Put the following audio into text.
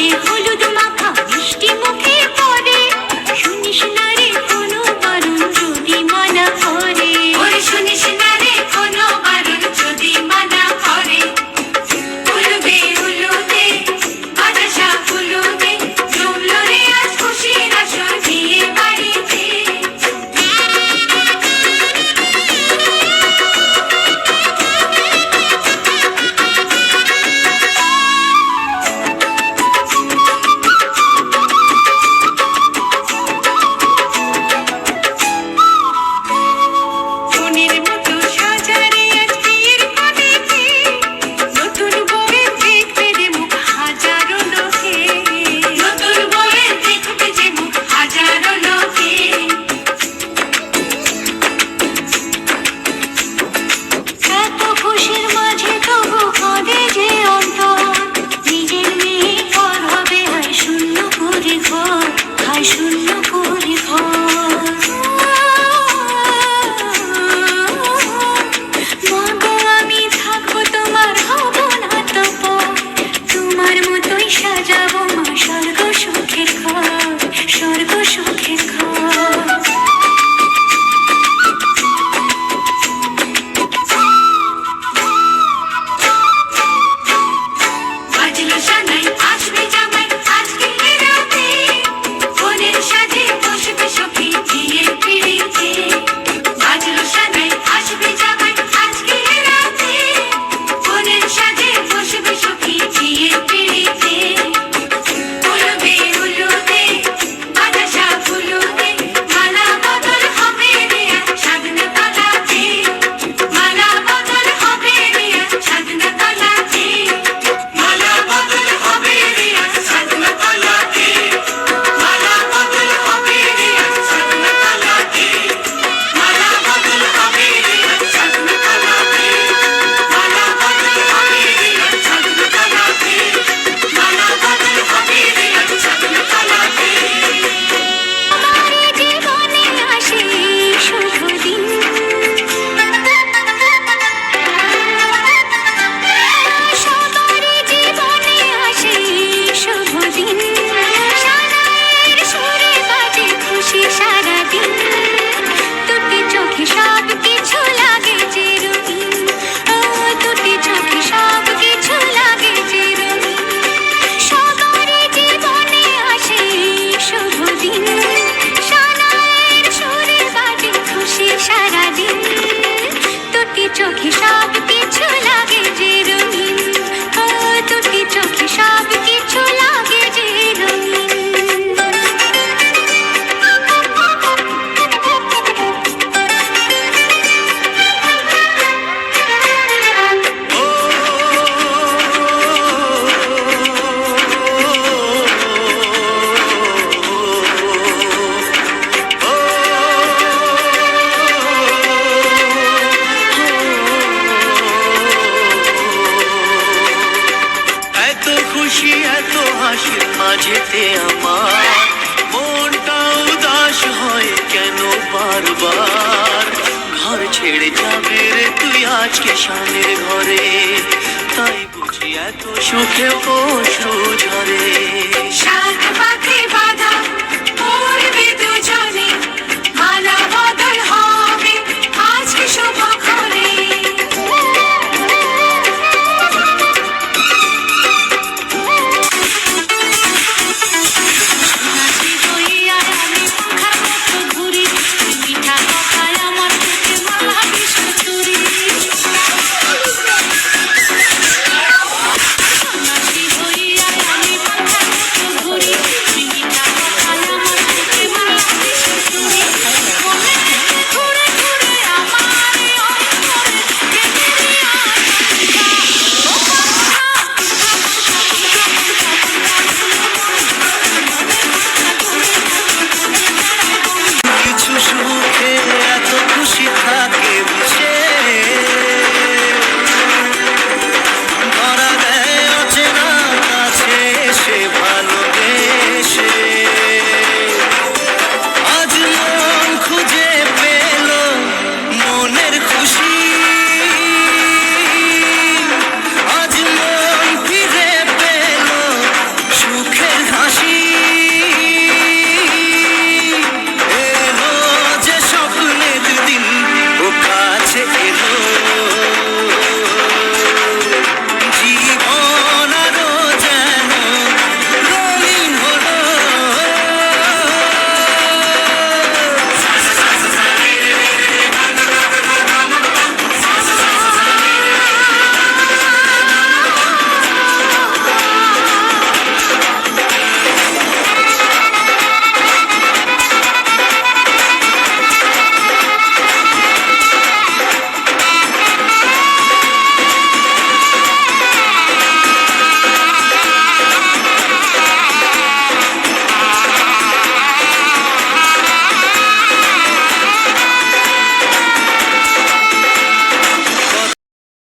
Thank you. যেতে আমার। মনটা উদাস হয় কেন বারবার? ঘর ছেড়ে যাবে রে তুই আজকে সামনের ঘরে। তাই বুঝি এত সুখে অশ্রু ঝরে Hey, hey, hey.